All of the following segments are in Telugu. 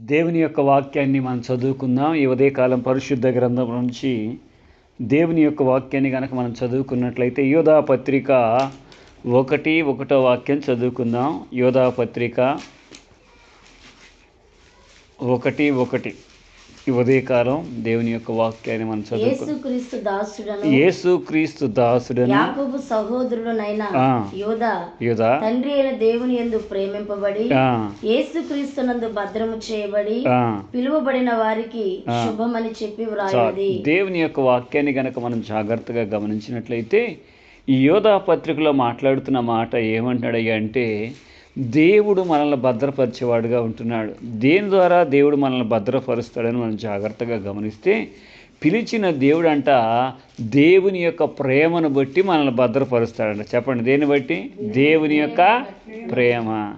దేవుని యొక్క వాక్యాన్ని మనం చదువుకుందాం. ఈ ఉదయకాలం పరిశుద్ధ గ్రంథం నుంచి దేవుని యొక్క వాక్యాన్ని కనుక మనం చదువుకున్నట్లయితే యోధా పత్రిక ఒకటి ఒకటో వాక్యం చదువుకుందాం. యోధా పత్రిక ఒకటి ఒకటి. ఈ ఉదయకాలం దేవుని యొక్క వాక్యాన్ని మనం యేసుక్రీస్తు దాసుడను యేసు క్రీస్తు దాసుడని యాకోబు సహోదరుడునైన ఆ. యోధ యోధా తండ్రి అయిన దేవుని యందు ప్రేమింపబడి ఆ, యేసుక్రీస్తునందు భద్రము చేయబడి. పిలువబడిన వారికి శుభమని చెప్పి. వ్రాయది దేవుని యొక్క వాక్యాన్ని గనక మనం జాగ్రత్తగా గమనించినట్లయితే ఈ యోధా పత్రికలో మాట్లాడుతున్న మాట ఏమంటాడయ్యా అంటే దేవుడు మనల్ని భద్రపరిచేవాడుగా ఉంటున్నాడు. దేని ద్వారా దేవుడు మనల్ని భద్రపరుస్తాడని మనం జాగ్రత్తగా గమనిస్తే పిలిచిన దేవుడు అంట దేవుని యొక్క ప్రేమను బట్టి మనల్ని భద్రపరుస్తాడంట. చెప్పండి దేన్ని బట్టి? దేవుని యొక్క ప్రేమ.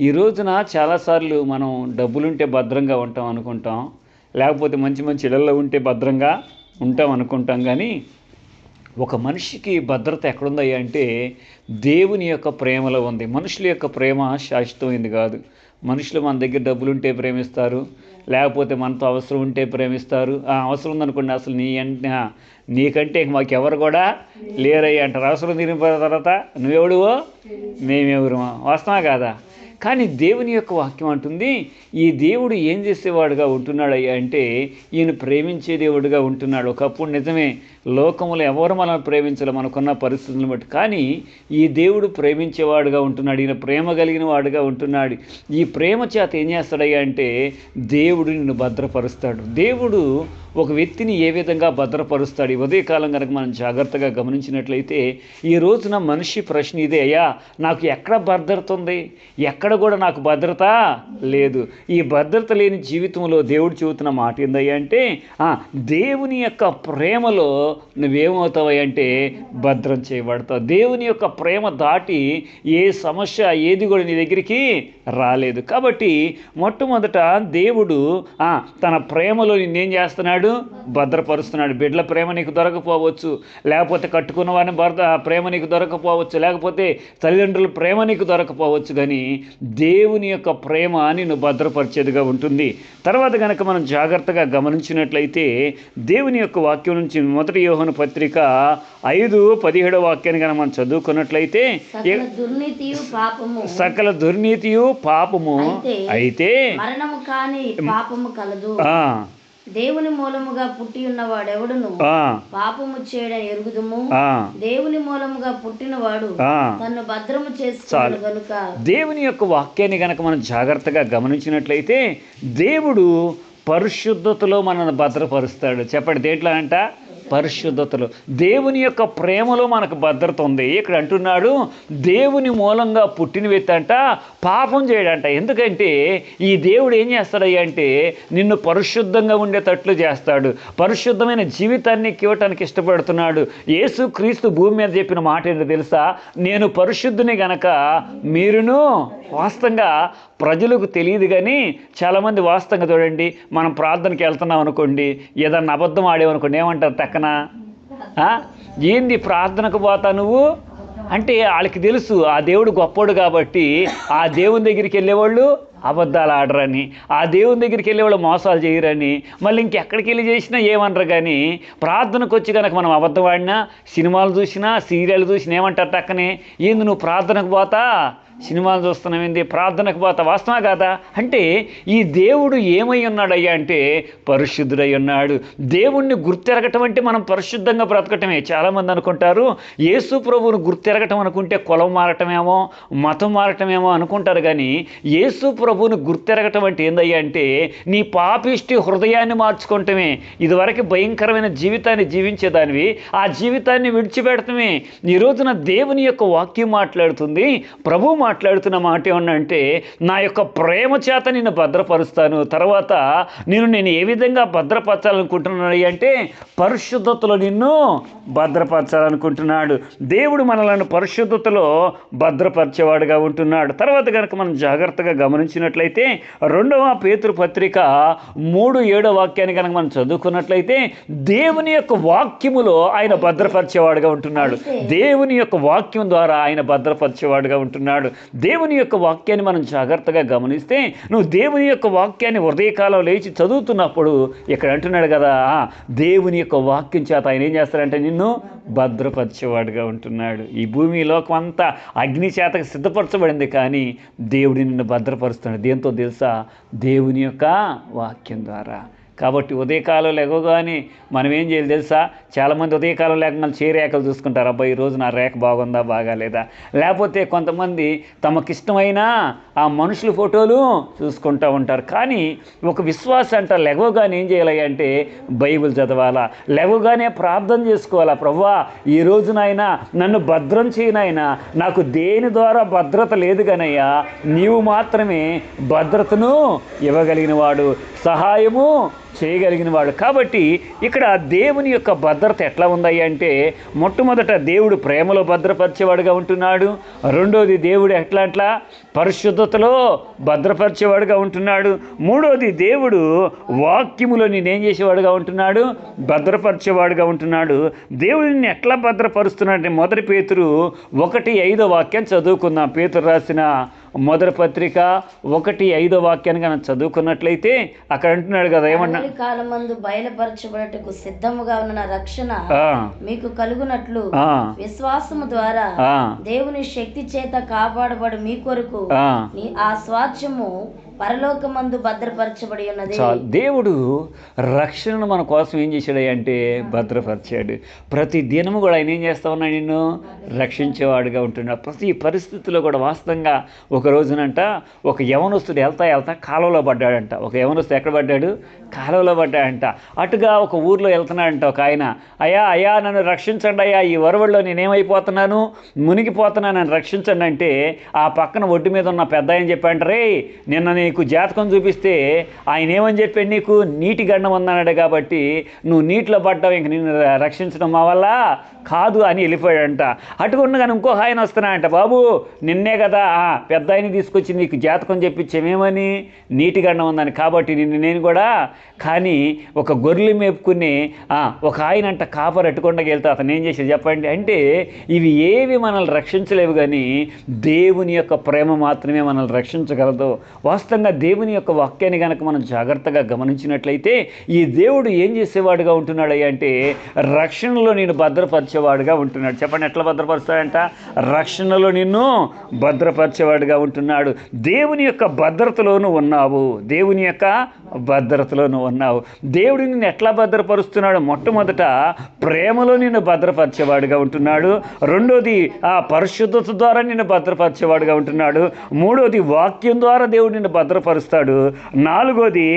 ఈ రోజున చాలాసార్లు మనం డబ్బులుంటే భద్రంగా ఉంటాం అనుకుంటాం లేకపోతే మంచి మంచి ఇళ్ళల్లో ఉంటే భద్రంగా ఉంటాం అనుకుంటాం కానీ ఒక మనిషికి భద్రత ఎక్కడుందయ్యా అంటే దేవుని యొక్క ప్రేమలో ఉంది. మనుషుల యొక్క ప్రేమ శాశ్వతమైంది కాదు. మనుషులు మన దగ్గర డబ్బులు ఉంటే ప్రేమిస్తారు లేకపోతే మనతో అవసరం ఉంటే ప్రేమిస్తారు. ఆ అవసరం ఉందనుకోండి అసలు నీ నీకంటే ఇంక మాకు ఎవరు కూడా లేరయ్యా అంటారు. అవసరం తీరిన తర్వాత నువ్వెవడువో? మేమెవరు వస్తామా కాదా? కానీ దేవుని యొక్క వాక్యం అంటుంది ఈ దేవుడు ఏం చేసేవాడుగా ఉంటున్నాడయ్యా అంటే ఈయన ప్రేమించే దేవుడుగా ఉంటున్నాడు. ఒకప్పుడు నిజమే లోకములో ఎవరు మనల్ని ప్రేమించలే మనకున్న పరిస్థితులను బట్టి. కానీ ఈ దేవుడు ప్రేమించేవాడుగా ఉంటున్నాడు ఈయన ప్రేమ కలిగిన వాడుగా ఉంటున్నాడు. ఈ ప్రేమ చేత ఏం చేస్తాడయ్యా అంటే దేవుడు నిన్ను భద్రపరుస్తాడు. దేవుడు ఒక వ్యక్తిని ఏ విధంగా భద్రపరుస్తాడు? ఈ ఉదయకాలం కనుక మనం జాగ్రత్తగా గమనించినట్లయితే ఈ రోజున మనిషి ప్రశ్న ఇదే అయ్యా నాకు ఎక్కడ భద్రత ఉంది? ఎక్కడ కూడా నాకు భద్రత లేదు. ఈ భద్రత లేని జీవితంలో దేవుడు చెబుతున్న మాట ఏందయ్యా అంటే దేవుని యొక్క ప్రేమలో నువ్వేమవుతావు అంటే భద్రం చేయబడతావు. దేవుని యొక్క ప్రేమ దాటి ఏ సమస్య ఏది కూడా నీ దగ్గరికి రాలేదు. కాబట్టి మొట్టమొదట దేవుడు తన ప్రేమలో నిన్నేం చేస్తున్నాడు? భద్రపరుస్తున్నాడు. బిడ్డల ప్రేమ నీకు దొరకపోవచ్చు. లేకపోతే కట్టుకున్న వారిని భర్త ప్రేమ నీకు దొరకపోవచ్చు. లేకపోతే తల్లిదండ్రుల ప్రేమ నీకు దొరకపోవచ్చు. కానీ దేవుని యొక్క ప్రేమ నిన్ను భద్రపరిచేదిగా ఉంటుంది. తర్వాత కనుక మనం జాగ్రత్తగా గమనించినట్లయితే దేవుని యొక్క వాక్యం నుంచి మొదటి యోహన పత్రిక ఐదు పదిహేడో వాక్యాన్ని కనుక మనం చదువుకున్నట్లయితే సకల దుర్నీతియు పాపము. సకల దుర్నీతియు పాపము. అయితే మరణము కాని పాపము కలదు. దేవుని మూలముగా పుట్టి ఉన్నవాడెవడును పాపము చేయడం ఎరుగుదుము. దేవుని మూలముగా పుట్టినవాడు ఆ. తన్ను భద్రము చేసుకున్నాడు గనుక. దేవుని యొక్క వాక్యాన్ని కనుక మనం జాగ్రత్తగా గమనించినట్లయితే దేవుడు పరిశుద్ధతలో మనల్ని భద్రపరుస్తాడు. చెప్పండి దేంట్లో అంట? పరిశుద్ధతలు. దేవుని యొక్క ప్రేమలో మనకు భద్రత ఉంది. ఇక్కడ అంటున్నాడు దేవుని మూలంగా పుట్టిన వ్యక్తి అంట పాపం చేయడంట. ఎందుకంటే ఈ దేవుడు ఏం చేస్తాడయ్యా అంటే నిన్ను పరిశుద్ధంగా ఉండేటట్లు చేస్తాడు. పరిశుద్ధమైన జీవితాన్ని ఇవ్వటానికి ఇష్టపడుతున్నాడు. యేసు క్రీస్తు భూమి మీద చెప్పిన మాట ఏంటో తెలుసా? నేను పరిశుద్ధుని గనక మీరును వాస్తవంగా ప్రజలకు తెలియదు కానీ చాలామంది వాస్తవంగా చూడండి మనం ప్రార్థనకి వెళ్తున్నాం అనుకోండి ఏదన్నా అబద్ధం ఆడేమనుకోండి ఏమంటారు? టక్కన ఆ? ఏంది ప్రార్థనకు పోతా నువ్వు? అంటే వాళ్ళకి తెలుసు ఆ దేవుడు గొప్పోడు కాబట్టి ఆ దేవుని దగ్గరికి వెళ్ళేవాళ్ళు అబద్ధాలు ఆడరని ఆ దేవుని దగ్గరికి వెళ్ళేవాళ్ళు మోసాలు చేయరని మళ్ళీ ఇంకెక్కడికి వెళ్ళి చేసినా ఏమనరు కానీ ప్రార్థనకు వచ్చి కనుక మనం అబద్ధం ఆడినా సినిమాలు చూసినా సీరియల్ చూసినా ఏమంటారు టక్కనే? ఏంది నువ్వు ప్రార్థనకు పోతా? సినిమాలు చూస్తున్నాం ఏంది ప్రార్థనకు పోతా వాస్తవా కాదా? అంటే ఈ దేవుడు ఏమై ఉన్నాడయ్యా అంటే పరిశుద్ధుడై ఉన్నాడు. దేవుణ్ణి గుర్తెరగటం అంటే మనం పరిశుద్ధంగా బ్రతకటమే. చాలామంది అనుకుంటారు యేసు ప్రభువును గుర్తెరగటం అనుకుంటే కులం మారటమేమో మతం మారటమేమో అనుకుంటారు కానీ యేసు ప్రభువును గుర్తెరగటం అంటే ఏందయ్యా అంటే నీ పాపిష్టి హృదయాన్ని మార్చుకోవటమే ఇదివరకు భయంకరమైన జీవితాన్ని జీవించేదానివి. ఆ జీవితాన్ని విడిచిపెడటమే ఈ రోజున దేవుని యొక్క వాక్యం మాట్లాడుతుంది. ప్రభు మా మాట్లాడుతున్న మాట ఏమన్నంటే నా యొక్క ప్రేమ చేత నిన్ను భద్రపరుస్తాను తర్వాత నేను నేను ఏ విధంగా భద్రపరచాలనుకుంటున్నాను అంటే పరిశుద్ధతలో నిన్ను భద్రపరచాలనుకుంటున్నాడు. దేవుడు మనలను పరిశుద్ధతలో భద్రపరిచేవాడుగా ఉంటున్నాడు. తర్వాత కనుక మనం జాగ్రత్తగా గమనించినట్లయితే రెండవ పేతృ పత్రిక మూడు ఏడో వాక్యాన్ని కనుక మనం చదువుకున్నట్లయితే దేవుని యొక్క వాక్యములో ఆయన భద్రపరిచేవాడుగా ఉంటున్నాడు. దేవుని యొక్క వాక్యం ద్వారా ఆయన భద్రపరిచేవాడుగా ఉంటున్నాడు. దేవుని యొక్క వాక్యాన్ని మనం జాగ్రత్తగా గమనిస్తే నువ్వు దేవుని యొక్క వాక్యాన్ని హృదయకాలం లేచి చదువుతున్నప్పుడు ఇక్కడ అంటున్నాడు కదా దేవుని యొక్క వాక్యం చేత ఆయన ఏం చేస్తాడంటే నిన్ను భద్రపరిచేవాడుగా ఉంటున్నాడు. ఈ భూమి లోకం అంతా అగ్ని చేతకు సిద్ధపరచబడింది కానీ దేవుడిని నిన్ను భద్రపరుస్తున్నాడు. దేంతో తెలుసా? దేవుని యొక్క వాక్యం ద్వారా. కాబట్టి ఉదయకాలం లేవగానే మనం ఏం చేయాలి తెలుసా? చాలామంది ఉదయకాలం లేకుండా చేరేకలు చూసుకుంటారు. అబ్బాయి ఈరోజు నా రేఖ బాగుందా బాగాలేదా లేకపోతే కొంతమంది తమకిష్టమైన ఆ మనుషుల ఫోటోలు చూసుకుంటూ ఉంటారు. కానీ ఒక విశ్వాసం అంట లెగవగానే ఏం చేయాలి అంటే బైబిల్ చదవాలా? లెగవగానే ప్రార్థన చేసుకోవాలా? ప్రవ్వా ఈ రోజు నన్ను భద్రం చేయనైనా నాకు దేని ద్వారా భద్రత లేదు కానయ్యా నీవు మాత్రమే భద్రతను ఇవ్వగలిగిన వాడు సహాయము చేయగలిగిన వాడు. కాబట్టి ఇక్కడ దేవుని యొక్క భద్రత ఎట్లా ఉందయ్య అంటే మొట్టమొదట దేవుడు ప్రేమలో భద్రపరిచేవాడుగా ఉంటున్నాడు. రెండోది దేవుడు ఎట్లా అట్లా? పరిశుద్ధతలో భద్రపరిచేవాడుగా ఉంటున్నాడు. మూడోది దేవుడు వాక్యములో నేనేం చేసేవాడుగా ఉంటున్నాడు? భద్రపరిచేవాడుగా ఉంటున్నాడు. దేవుడిని ఎట్లా భద్రపరుస్తున్నాడంటే మొదటి పేతురు ఒకటి ఐదో వాక్యం చదువుకుందాం. పేతురు రాసిన మొదటి పత్రిక ఒకటి ఐదో వాక్యాన్ని కనుక చదువుకున్నట్లయితే అక్కడ అంటున్నాడు కదా ఏమన్నా? కాలమందు బయలుపరచబడటకు సిద్ధముగా ఉన్న రక్షణ మీకు కలుగునట్లు విశ్వాసము ద్వారా దేవుని శక్తి చేత కాపాడబడు మీ కొరకు ఆ. స్వాచ్యము పరలోకమందు భద్రపరచబడి ఉన్నది. చాలు దేవుడు రక్షణను మన కోసం ఏం చేశాడు అంటే భద్రపరిచాడు. ప్రతి దినము కూడా ఆయన ఏం చేస్తా ఉన్నాడు నిన్ను? రక్షించేవాడుగా ఉంటున్నాడు. ప్రతి పరిస్థితిలో కూడా వాస్తవంగా ఒక రోజునంట ఒక యవనస్తుడు వెళ్తా వెళ్తా కాలువలో పడ్డాడంట. ఒక యవనస్తుడు ఎక్కడ పడ్డాడు? కాలువలో పడ్డాడంట అటుగా ఒక ఊర్లో వెళ్తున్నాడంట ఒక ఆయన. అయ్యా అయ్యా నన్ను రక్షించండి అయ్యా. ఈ వరవల్లో నేనేమైపోతున్నాను? మునిగిపోతున్నాను. నన్ను రక్షించండి. అంటే ఆ పక్కన ఒడ్డు మీద ఉన్న పెద్ద ఆయన చెప్పాడు రే నిన్న నీకు జాతకం చూపిస్తే ఆయన ఏమని చెప్పాడు నీకు? నీటి గండం ఉందన్నాడు కాబట్టి నువ్వు నీటిలో పడ్డావు ఇంక నిన్ను రక్షించడం మా వల్ల కాదు అని వెళ్ళిపోయాడంట. అటుకున్న కానీ ఇంకో ఆయన వస్తున్నాడంట బాబు నిన్నే కదా ఆ పెద్ద ఆయన తీసుకొచ్చి నీకు జాతకం చెప్పించేమేమని? నీటి గండం ఉందని. కాబట్టి నిన్ను నేను కూడా కానీ ఒక గొర్రెలు మేపుకుని ఒక ఆయన అంట కాపర్ అట్టుకుండా వెళ్తే అతను ఏం చేసేది చెప్పండి? అంటే ఇవి ఏవి మనల్ని రక్షించలేవు కానీ దేవుని యొక్క ప్రేమ మాత్రమే మనల్ని రక్షించగలదు. వాస్తవంగా దేవుని యొక్క వాక్యాన్ని కనుక మనం జాగ్రత్తగా గమనించినట్లయితే ఈ దేవుడు ఏం చేసేవాడుగా ఉంటున్నాడు అంటే రక్షణలో నేను భద్రపరిచేవాడుగా ఉంటున్నాడు. చెప్పండి ఎట్లా భద్రపరుస్తాడంట? రక్షణలో నిన్ను భద్రపరిచేవాడుగా ఉంటున్నాడు. దేవుని యొక్క భద్రతలోనూ ఉన్నావు. దేవుని యొక్క నువ్వు ఉన్నావు దేవుడు నిన్ను ఎట్లా భద్రపరుస్తున్నాడు మొట్టమొదట ప్రేమలో నిన్ను భద్రపరిచేవాడుగా ఉంటున్నాడు. రెండోది ఆ పరిశుద్ధత ద్వారా నిన్ను భద్రపరిచేవాడుగా ఉంటున్నాడు. మూడోది వాక్యం ద్వారా దేవుడు నిన్ను భద్రపరుస్తాడు. నాలుగోది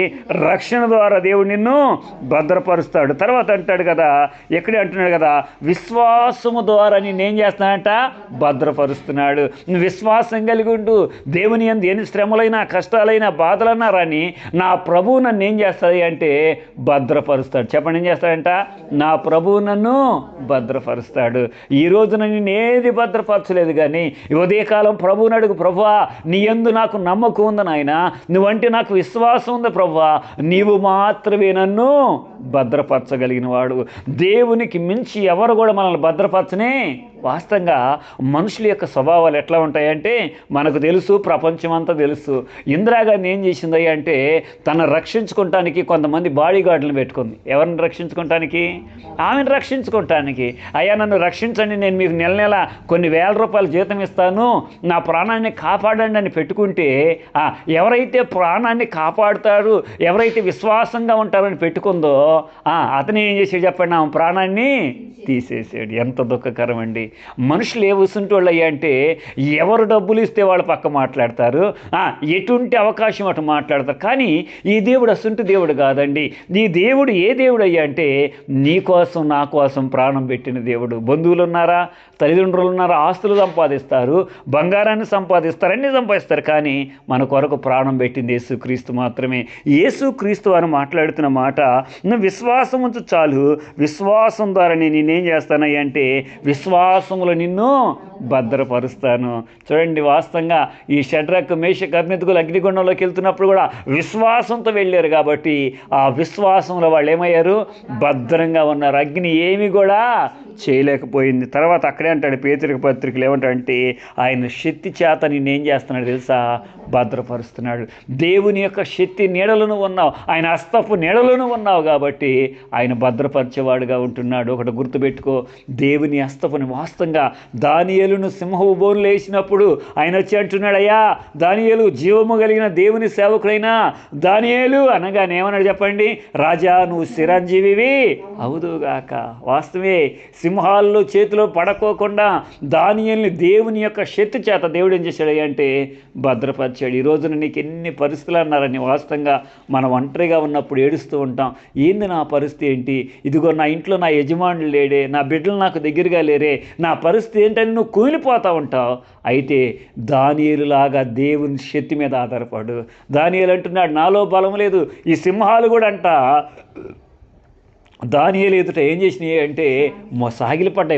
రక్షణ ద్వారా దేవుడు నిన్ను భద్రపరుస్తాడు. తర్వాత అంటాడు కదా ఎక్కడే అంటున్నాడు కదా విశ్వాసము ద్వారా నేనేం చేస్తానంట భద్రపరుస్తున్నాడు. నువ్వు విశ్వాసం కలిగి ఉంటూ దేవుని ఎందు ఎన్ని శ్రమలైనా కష్టాలైనా బాధలన్నా రాని నా ప్రభువు నన్ను ఏం చేస్తాను చేస్తుంది అంటే భద్రపరుస్తాడు. చెప్పండి ఏం చేస్తాడంట? నా ప్రభువు నన్ను భద్రపరుస్తాడు. ఈ రోజున నేను ఏది భద్రపరచలేదు కానీ ఉదయకాలం ప్రభువుని అడుగు ప్రభువా నీ ఎందు నాకు నమ్మకం ఉంది నాయన. నువ్వంటే నాకు విశ్వాసం ఉంది ప్రభువా. నీవు మాత్రమే నన్ను భద్రపరచగలిగిన వాడు దేవునికి మించి ఎవరు కూడా మనల్ని భద్రపరచనే వాస్తవంగా మనుషుల యొక్క స్వభావాలు ఎట్లా ఉంటాయంటే మనకు తెలుసు ప్రపంచం అంతా తెలుసు ఇందిరాగాంధీ ఏం చేసింది అంటే తను రక్షించుకోవటానికి కొంతమంది బాడీ గార్డులను పెట్టుకుంది. ఎవరిని రక్షించుకోవటానికి? ఆమెను రక్షించుకోవటానికి. అయ్యా నన్ను రక్షించండి నేను మీకు నెల నెల కొన్ని వేల రూపాయలు జీతం ఇస్తాను. నా ప్రాణాన్ని కాపాడండి అని పెట్టుకుంటే ఎవరైతే ప్రాణాన్ని కాపాడుతారు ఎవరైతే విశ్వాసంగా ఉంటారని పెట్టుకుందో ఆ, అతను ఏం చేసాడు చెప్పండి? ఆమె ప్రాణాన్ని తీసేసాడు. ఎంత దుఃఖకరం అండి మనుషులు ఏ ఉసుంటోళ్ళు అయ్యా అంటే ఎవరు డబ్బులు ఇస్తే వాళ్ళు పక్క మాట్లాడతారు? ఎటువంటి అవకాశం అటు మాట్లాడతారు? కానీ ఈ దేవుడు అసుంటి దేవుడు కాదండి. ఈ దేవుడు ఏ దేవుడు అయ్యా అంటే నీ కోసం నా కోసం ప్రాణం పెట్టిన దేవుడు. బంధువులు ఉన్నారా? తల్లిదండ్రులు ఉన్నారా? ఆస్తులు సంపాదిస్తారు బంగారాన్ని సంపాదిస్తారు అన్ని సంపాదిస్తారు. కానీ మన కొరకు ప్రాణం పెట్టింది యేసుక్రీస్తు మాత్రమే. యేసుక్రీస్తు అని మాట్లాడుతున్న మాట నువ్వు విశ్వాసం ఉంచు చాలు. విశ్వాసం ద్వారా నేను నేనేం చేస్తానయ్య అంటే విశ్వాస విశ్వాసములో నిన్ను భద్రపరుస్తాను. చూడండి వాస్తవంగా ఈ షడ్రక్ మేష అగ్నితుకులు అగ్నిగుండంలోకి వెళ్తున్నప్పుడు కూడా విశ్వాసంతో వెళ్ళారు కాబట్టి ఆ విశ్వాసంలో వాళ్ళు ఏమయ్యారు? భద్రంగా ఉన్నారు. అగ్ని ఏమి కూడా చేయలేకపోయింది. తర్వాత అక్కడే అంటాడు పేతరిక పత్రికలు ఏమంటాడంటే ఆయన శక్తి చేత నిన్నేం చేస్తున్నాడు తెలుసా? భద్రపరుస్తున్నాడు. దేవుని యొక్క శక్తి నీడలను ఉన్నావు. ఆయన అస్తపు నీడలను ఉన్నావు కాబట్టి ఆయన భద్రపరిచేవాడుగా ఉంటున్నాడు. ఒకటి గుర్తుపెట్టుకో. దేవుని అస్తపుని వాస్త వాస్తవంగా దానియలును సింహవు బోన్లు వేసినప్పుడు ఆయన వచ్చి అంటున్నాడు అయ్యా జీవము కలిగిన దేవుని సేవకుడైనా దానియలు అనగానే ఏమన్నాడు చెప్పండి రాజా నువ్వు చిరంజీవివి అవుదుగాక. వాస్తవే సింహాల్లో చేతిలో పడకోకుండా దానియల్ని దేవుని యొక్క శక్తి చేత దేవుడు ఏం చేశాడు అంటే భద్రపరిచాడు. ఈ రోజున నీకు ఎన్ని పరిస్థితులు అన్నారని వాస్తవంగా మనం ఒంటరిగా ఉన్నప్పుడు ఏడుస్తూ ఉంటాం ఏంది నా పరిస్థితి ఏంటి? ఇదిగో నా ఇంట్లో నా యజమానులు లేడే నా బిడ్డలు నాకు దగ్గరగా లేరే నా పరిస్థితి ఏంటని నువ్వు కూలిపోతూ ఉంటావు. అయితే దానియేలులాగా దేవుని శక్తి మీద ఆధారపడు. దానియేలు అంటున్నాడు నాలో బలం లేదు. ఈ సింహాలు కూడా అంట. దానియలు ఎదుట ఏం చేసినాయి అంటే మొ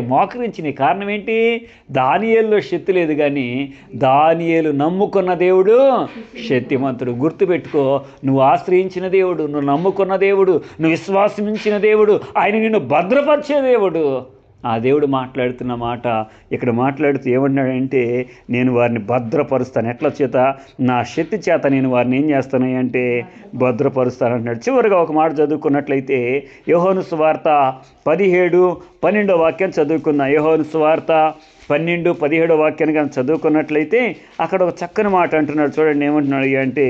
మోకరించినాయి. కారణం ఏంటి? దానియల్లో శక్తి లేదు కానీ దానియలు నమ్ముకున్న దేవుడు శక్తిమంతుడు. గుర్తుపెట్టుకో నువ్వు ఆశ్రయించిన దేవుడు నువ్వు నమ్ముకున్న దేవుడు నువ్వు విశ్వాసమించిన దేవుడు ఆయన నిన్ను భద్రపరిచే దేవుడు. ఆ దేవుడు మాట్లాడుతున్న మాట ఇక్కడ మాట్లాడుతూ ఏమన్నాడంటే నేను వారిని భద్రపరుస్తాను. ఎట్ల చేత? నా శక్తి చేత నేను వారిని ఏం చేస్తాను అంటే భద్రపరుస్తాను అంటున్నాడు చివరిగా ఒక మాట చదువుకున్నట్లయితే యహోను సువార్త పదిహేడు పన్నెండో వాక్యం చదువుకుందాం. యహోను సువార్త పన్నెండు పదిహేడో వాక్యాన్ని కానీ చదువుకున్నట్లయితే అక్కడ ఒక చక్కని మాట అంటున్నాడు. చూడండి ఏమంటున్నాడు అంటే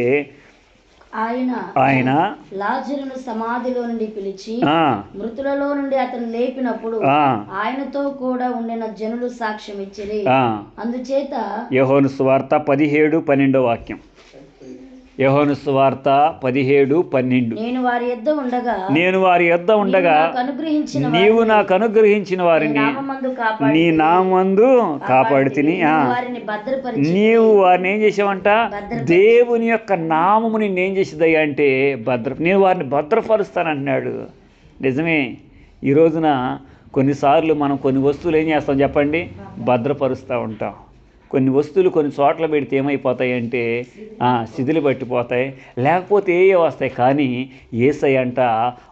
ఆయన ఆయన లాజరును సమాధిలో నుండి పిలిచి మృతులలో నుండి అతను లేపినప్పుడు ఆయనతో కూడా ఉండిన జనులు సాక్ష్యం ఇచ్చిరి. అందుచేత యహోను సువార్త పదిహేడు పన్నెండో వాక్యం. యహోను సువార్త పదిహేడు పన్నెండు. నేను వారి యొద్ద ఉండగా నేను వారి యొద్ద ఉండగా నీవు నాకు అనుగ్రహించిన వారిని కాపాడి నీ నామందు. నేను వారిని భద్రపరిచి నీవు వారిని ఏం చేసావంట? దేవుని యొక్క నామము నిన్ను ఏం చేసేదయ్యా అంటే భద్ర నేను వారిని భద్రపరుస్తానంటున్నాడు నిజమే. ఈ రోజున కొన్నిసార్లు మనం కొన్ని వస్తువులు ఏం చేస్తాం చెప్పండి? భద్రపరుస్తూ ఉంటాం. కొన్ని వస్తువులు కొన్ని చోట్ల పెడితే ఏమైపోతాయంటే శిథిలు పట్టిపోతాయి. లేకపోతే ఏ వస్తాయి? కానీ ఏసై అంట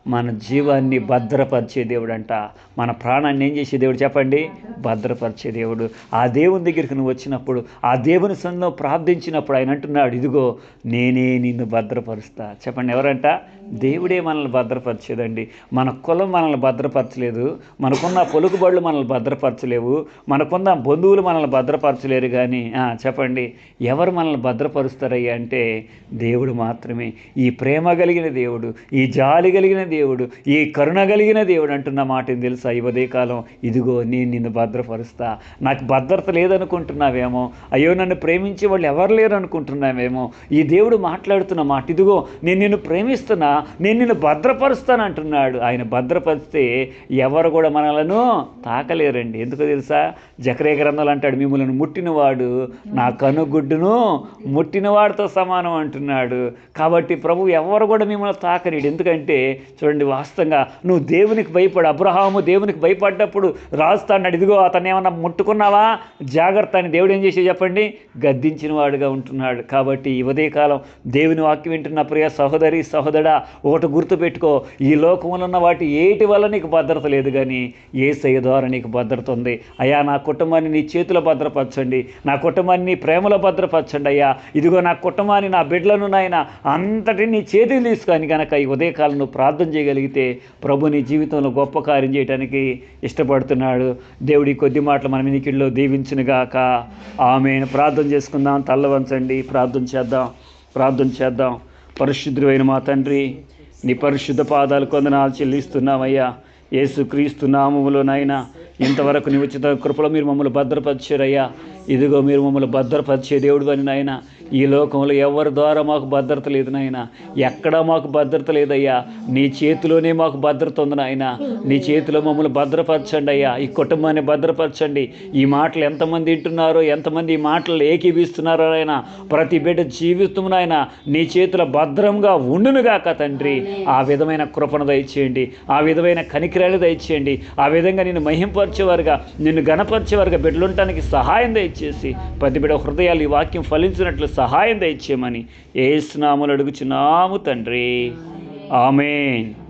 మన జీవాన్ని భద్రపరిచే దేవుడు అంట మన ప్రాణాన్ని ఏం చేసే దేవుడు చెప్పండి? భద్రపరిచే దేవుడు. ఆ దేవుని దగ్గరికి నువ్వు వచ్చినప్పుడు ఆ దేవుని సన్నిధిలో ప్రార్థించినప్పుడు ఆయన అంటున్నాడు ఇదిగో నేనే నిన్ను భద్రపరుస్తా. చెప్పండి ఎవరంట? దేవుడే మనల్ని భద్రపరిచేదండి. మన కులం మనల్ని భద్రపరచలేదు. మనకున్న పొలుకుబడులు మనల్ని భద్రపరచలేవు. మనకున్న బంధువులు మనల్ని భద్రపరచలేరు కానీ చెప్పండి ఎవరు మనల్ని భద్రపరుస్తారయ్యా అంటే దేవుడు మాత్రమే. ఈ ప్రేమ కలిగిన దేవుడు ఈ జాలి కలిగిన దేవుడు. ఈ కరుణ కలిగిన దేవుడు అంటున్న మాట తెలుసా? ఈ ఉదయకాలం ఇదిగో నేను నిన్ను భద్రపరుస్తా. నాకు భద్రత లేదనుకుంటున్నావేమో? అయ్యో నన్ను ప్రేమించే వాళ్ళు ఎవరు లేరు అనుకుంటున్నావేమో ఈ దేవుడు మాట్లాడుతున్న మాట ఇదిగో నేను నిన్ను ప్రేమిస్తున్నా నేను నిన్ను భద్రపరుస్తాను అంటున్నాడు. ఆయన భద్రపరిస్తే ఎవరు కూడా మనలను తాకలేరండి. ఎందుకో తెలుసా? జకరే గ్రంథాలు అంటాడు మిమ్మల్ని ముట్టినవాడు నా కనుగుడ్డును ముట్టినవాడితో సమానం అంటున్నాడు. కాబట్టి ప్రభు ఎవరు కూడా మిమ్మల్ని తాకనీడు ఎందుకంటే చూడండి వాస్తవంగా నువ్వు దేవునికి భయపడు. అబ్రహాము దేవునికి భయపడ్డప్పుడు రాజుతా ఇదిగో అతను ఏమన్నా ముట్టుకున్నావా? జాగ్రత్త అని దేవుడు ఏం చేసి చెప్పండి? గద్దించిన వాడుగా ఉంటున్నాడు. కాబట్టి ఈ ఉదయకాలం దేవుని వాక్యం వింటున్న ప్రియ సహోదరి సహోదరా ఒకటి గుర్తుపెట్టుకో ఈ లోకంలో ఉన్న వాటి ఏటి వల్ల నీకు భద్రత లేదు కానీ ఏసయ్య ద్వారా నీకు భద్రత ఉంది. అయ్యా నా కుటుంబాన్ని నీ చేతిలో భద్రపరచండి. నా కుటుంబాన్ని నీ ప్రేమలో భద్రపరచండి అయ్యా. ఇదిగో నా కుటుంబాన్ని నా బిడ్డలను నాయన అంతటి నీ చేతికి తీసుకొని కనుక ఈ ఉదయకాలం నువ్వు ప్రార్థన చేయగలిగితే ప్రభు నీ జీవితంలో గొప్ప కార్యం చేయడానికి ఇష్టపడుతున్నాడు. దేవుడి కొద్ది మాటలు మన మినికిడిలో దీవించునుగాక. ఆమెను. ప్రార్థన చేసుకుందాం. తల్లవంచండి ప్రార్థన చేద్దాం. ప్రార్థన చేద్దాం. పరిశుద్ధుడైన మా తండ్రి నీ పరిశుద్ధ పాదాలు కొందనాలు చెల్లిస్తున్నామయ్యా. యేసుక్రీస్తు నామములోనైనా ఇంతవరకు నీ ఉచిత కృపలో మీరు మమ్మల్ని భద్రపరిచారయ్యా. ఇదిగో మీరు మమ్మల్ని భద్రపరిచే దేవుడు అని నాయన ఈ లోకంలో ఎవరి ద్వారా మాకు భద్రత లేదు నాయన? ఎక్కడా మాకు భద్రత లేదయ్యా? నీ చేతిలోనే మాకు భద్రత ఉంది నాయన. నీ చేతిలో మమ్మల్ని భద్రపరచండి అయ్యా. ఈ కుటుంబాన్ని భద్రపరచండి. ఈ మాటలు ఎంతమంది వింటున్నారో ఎంతమంది ఈ మాటలు ఏకీభిస్తున్నారో ఆయన ప్రతి బిడ్డ జీవితం నాయన నీ చేతిలో భద్రంగా ఉండునుగాక తండ్రి. ఆ విధమైన కృపను దయచేయండి. ఆ విధమైన కనికిరాలు దయచేయండి. ఆ విధంగా నేను మహింపరిచేవారుగా నిన్ను గణపరిచేవారుగా బిడ్డలుంటానికి సహాయం దయచేసి ప్రతి బిడ్డ హృదయాలు ఈ వాక్యం ఫలించినట్లు సహాయం దయచేయమని ఏ స్నాములు అడుగుచున్నాము తండ్రి. ఆమెన్.